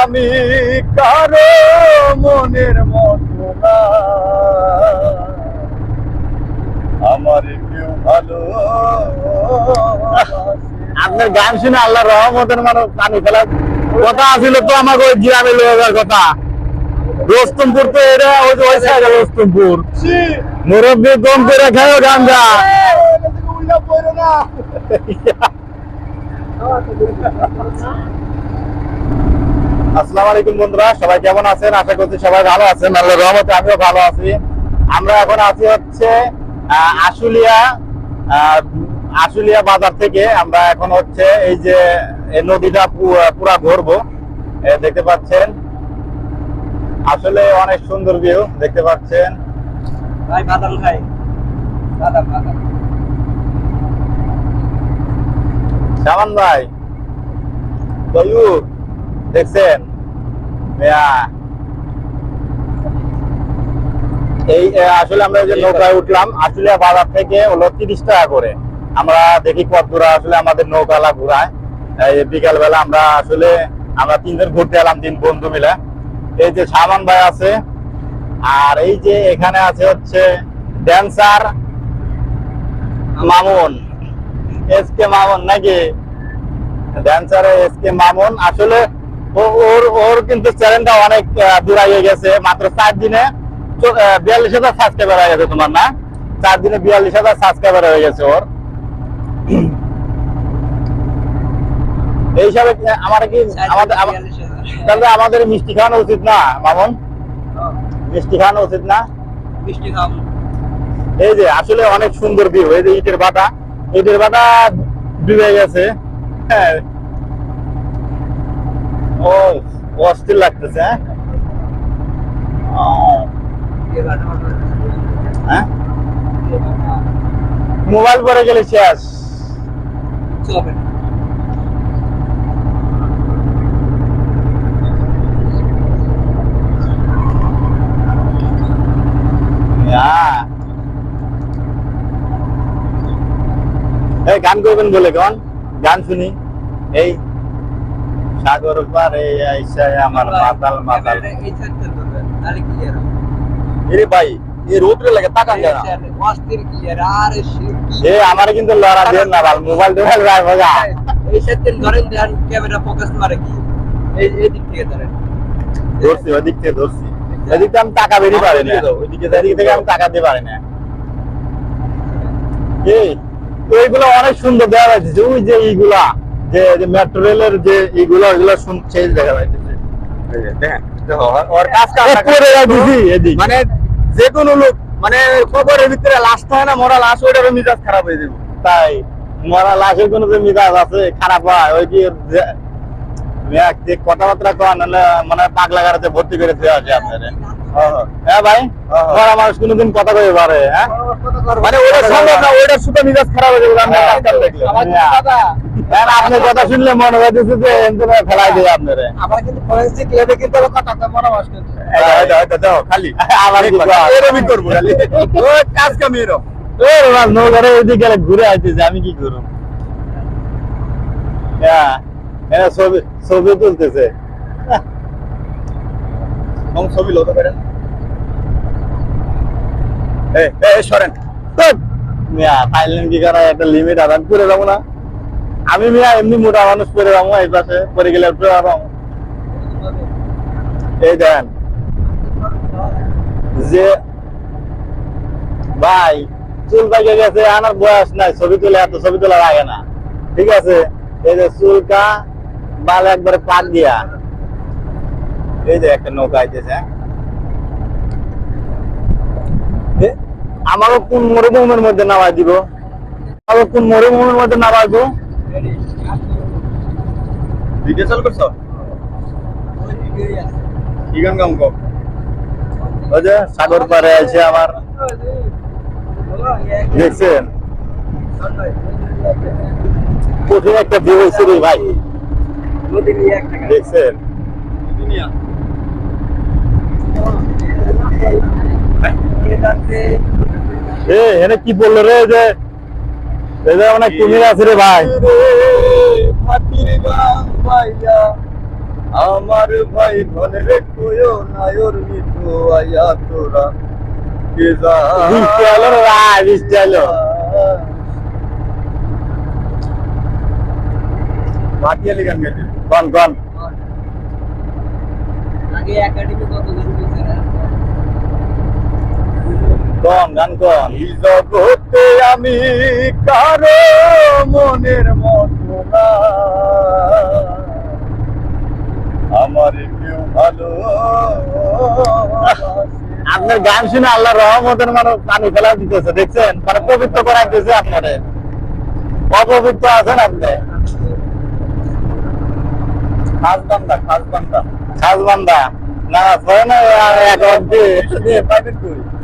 আমি কারও মনের মতো না আমার কেউ ভালো আপনার গান শুনে আল্লাহ রহমতের মানুষ পানি ফেলার কথা আছিল তো আমাকে ওই গ্রামে যাওয়ার কথা রোস্তমপুর তো এটা ওই যে ওই সাইডে রোস্তমপুর মুরব্বী কম করে খাও গাঞ্জা আসসালামু আলাইকুম বন্ধুরা সবাই কেমন আছেন? আশা করছি সবাই ভালো আছেন। আল্লাহ রহমতে আমিও ভালো আছি। আমরা এখন আছি হচ্ছে আশুলিয়া আশুলিয়া বাজার থেকে। আমরা এখন হচ্ছে এই যে নদীটা পুরা ঘুরবো। দেখতে পাচ্ছেন। আসলে অনেক সুন্দর ভিউ দেখতে পাচ্ছেন। ভাই বাদাম খাই। বাদাম বাদাম। সামান ভাই। দয়ু দেখছেন। এই আসলে আমরা যে নৌকায় উঠলাম আসলে বাজার থেকে হলো তিরিশ টাকা করে। আমরা দেখি কত দূর আসলে আমাদের নৌকালা ঘুরায়। এই বিকাল বেলা আমরা আসলে আমরা তিনজন ঘুরতে এলাম তিন বন্ধু মিলে। এই যে সামান ভাই আছে আর এই যে এখানে আছে হচ্ছে dancer Mamun. S K Mamun নাকি? Dancer S K Mamun. আসলে ওর ওর কিন্তু চ্যানেলটা অনেক দূরাইয়ে গেছে মাত্র চার দিনে বিয়াল্লিশ হাজার সাবস্ক্রাইবার হয়ে গেছে তোমার না? চার দিনে বিয়াল্লিশ হাজার সাবস্ক্রাইবার হয়ে গেছে ওর। এই হিসাবে আমার কি আমাদের তাহলে আমাদের মিষ্টি খাওয়ানো উচিত না মামুন? মিষ্টি খাওয়ানো উচিত না? মিষ্টি খাম এই যে আসলে অনেক সুন্দর ভিউ এই যে ইটের বাটা ইটের বাটা ডুবে গেছে। হ্যাঁ ও অস্থির লাগতেছে হ্যাঁ? ও, হ্যাঁ মোবাইল পরে গেলে শেষ চলবে হ্যাঁ। এই গান করবেন বলে কেমন গান শুনি এই সাগর পারে আমার মাতাল মাতাল। এরে ভাই এই রোদ্রে লাগে তাকান যায় না। অস্থির ক্লিয়ার আর এ আমার কিন্তু লড়া দিয়ে না ভাই মোবাইল টোবাইল রাখ মজা এই ধরেন দেন ক্যামেরা ফোকাস মারে কি? এই এই দিক থেকে ধরেন। ধরছি থেকে ধরছি। এদিক আমি টাকা বেরিয়ে পারি না। ওইদিকে থেকে আমি টাকা দিতে পারি না। এই ওইগুলো অনেক সুন্দর দেখা যাচ্ছে ওই যে এইগুলা। যে মেট্রো রেলের যে ওইগুলো শুনছে দেখা মানে যে কোনো লোক মানে খবরের ভিতরে লাশ থাকে না মরা লাশ ওইটারও মিজাজ খারাপ হয়ে যাবে। তাই মরা লাশের কোনো যে মিজাজ আছে খারাপ হয় ওই কি কথাবার্তা কন নাহলে মানে পাগলা গাড়িতে ভর্তি করে দেওয়া আছে আপনার। হ্যাঁ ভাই? হ্যাঁ। মরা মানুষ কোনোদিন কথা কইতে পারে হ্যাঁ? মানে ওইটা সম্ভব না ওইটার সুতো মিজাজ খারাপ হয়ে যাবে আমরা হ্যাঁ, আপনার কথা শুনলে মনে হইতেছে যে এমনি ফেলাই দিয়ে আপনারে। আমার কিন্তু ফরেন্সিক ল্যাবে কিন্তু মনে হয় দাও, খালি। আবার? খালি। ওই কাজ নৌকারে ওইদিকে ঘুরে আইতেছে আমি কি করব? হ্যাঁ হ্যাঁ ছবি ছবি তুলতেছে। কম ছবি লতো এই সরেন। মিয়া থাইল্যান্ড কি করা? একটা লিমিট আদান করে যাব না? আমি মিয়া এমনি মোটা মানুষ করে যাব এই পাশে, পরে গেলে উঠতে পারব এই দেন। যে ভাই, চুল পাকে গেছে, আনার বয়স নাই, ছবি তুলে এত, ছবি তোলা লাগে না। ঠিক আছে? এই যে চুলকা বাল একবারে পাক দিয়া। এই যে একটা নৌকা আইতেছে। আমারও কোন মরুভূমির মধ্যে নামাই দিব? আমারও কোন মরুভূমির মধ্যে নামাই দিব? ভিডিও কি গান সাগর পারে আছে আমার। দেখছেন? কঠিন একটা ভিউ হয়েছে রে ভাই। দেখছেন? কি বলল রে যে যে অনেক কুমির আছে রে ভাই। আমার ভাই ধনে রে কোয়ো নায়র মিঠু আয়া তোরা। কে যা বৃষ্টি হলো ভাই বৃষ্টি হলো ভাটিয়ালি গান আগে একাডেমি কত গান গেছে না গান কন। জগতে আমি কারও মনের মতো না। আমার কেউ ভালো আপনার গান শুনে আল্লাহ রহমতের মানে পানি ফেলা দিতেছে দেখছেন? মানে পবিত্র করা দিতেছে আপনারে। অপবিত্র আছেন আপনি? খাস বান্দা খাস বান্দা খাস বান্দা না পড়ে না এক অব্দি পাইবেন কই?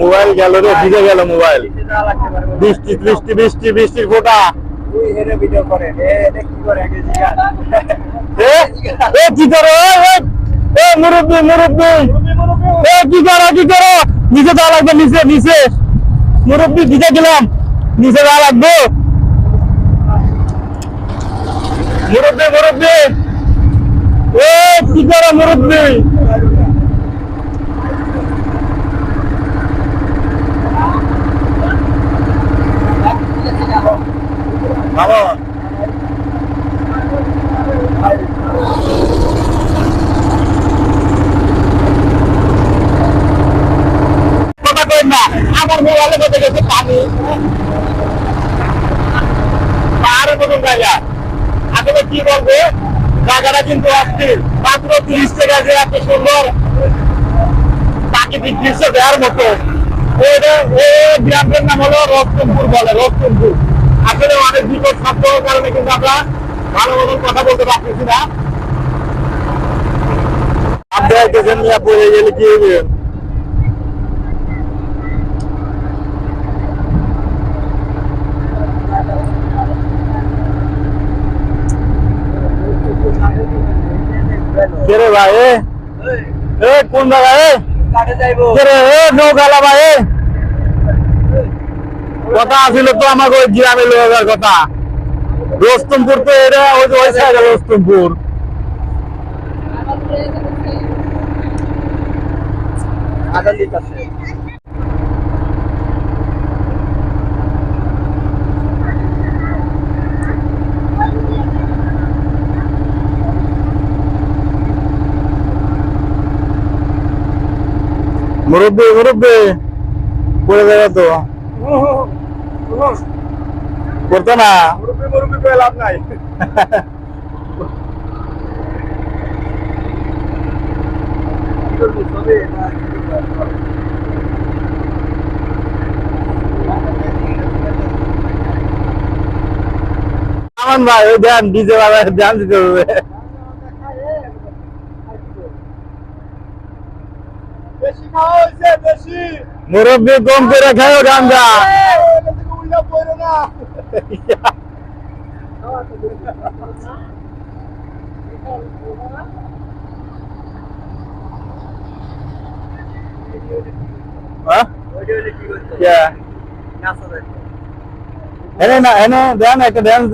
মোবাইল গেল রে ভিজে গেল মোবাইল। বৃষ্টি বৃষ্টি বৃষ্টি বৃষ্টির ফোটা। এ এটা কি করে মুরব্বি মুরব্বি। কি করো কি করো? নিচে যাওয়া লাগবে নিচে নিচে মুরব্বি ভিজে গেলাম। নিচে যাওয়া লাগবে। মুরব্বি মুরব্বি। এ কি করো মুরব্বি মামন কথা কই না আমার মোবাইলে কোথায় গেছে কি বলব জায়গাটা কিন্তু অস্থির মাত্র তিরিশ টাকা যে এত সুন্দর প্রাকৃতিক দৃশ্য দেওয়ার মতো। এই গ্রামের নাম হলো রক্তমপুর বলে, রক্তমপুর। আসলে অনেক বিপদ ছাত্র কারণে কিন্তু আমরা ভালো মতন কথা বলতে পারতেছি না? কোন জায়গায় এ? কাটে যাইবো কে রে নৌকালা ভাই? কথা আছিল তো আমাকে ওই গ্রামে লয়ে কথা। রোস্তমপুর তো এটা ওই ওই সাইডে রোস্তমপুর মুরব্বী মুরব্বী, পড়ে যাবে তো? করতো না। লাভ নাই? আমান ভাই ওই ধ্যান ডিজে ধ্যান দিতে হবে। মুরব্বী কম করে খাও উল্টা পড়ো না হ্যাঁ ওইটা হইলে কি করতে? কে নাচা যাইতো। এনে না এনে দেন একটা ড্যান্স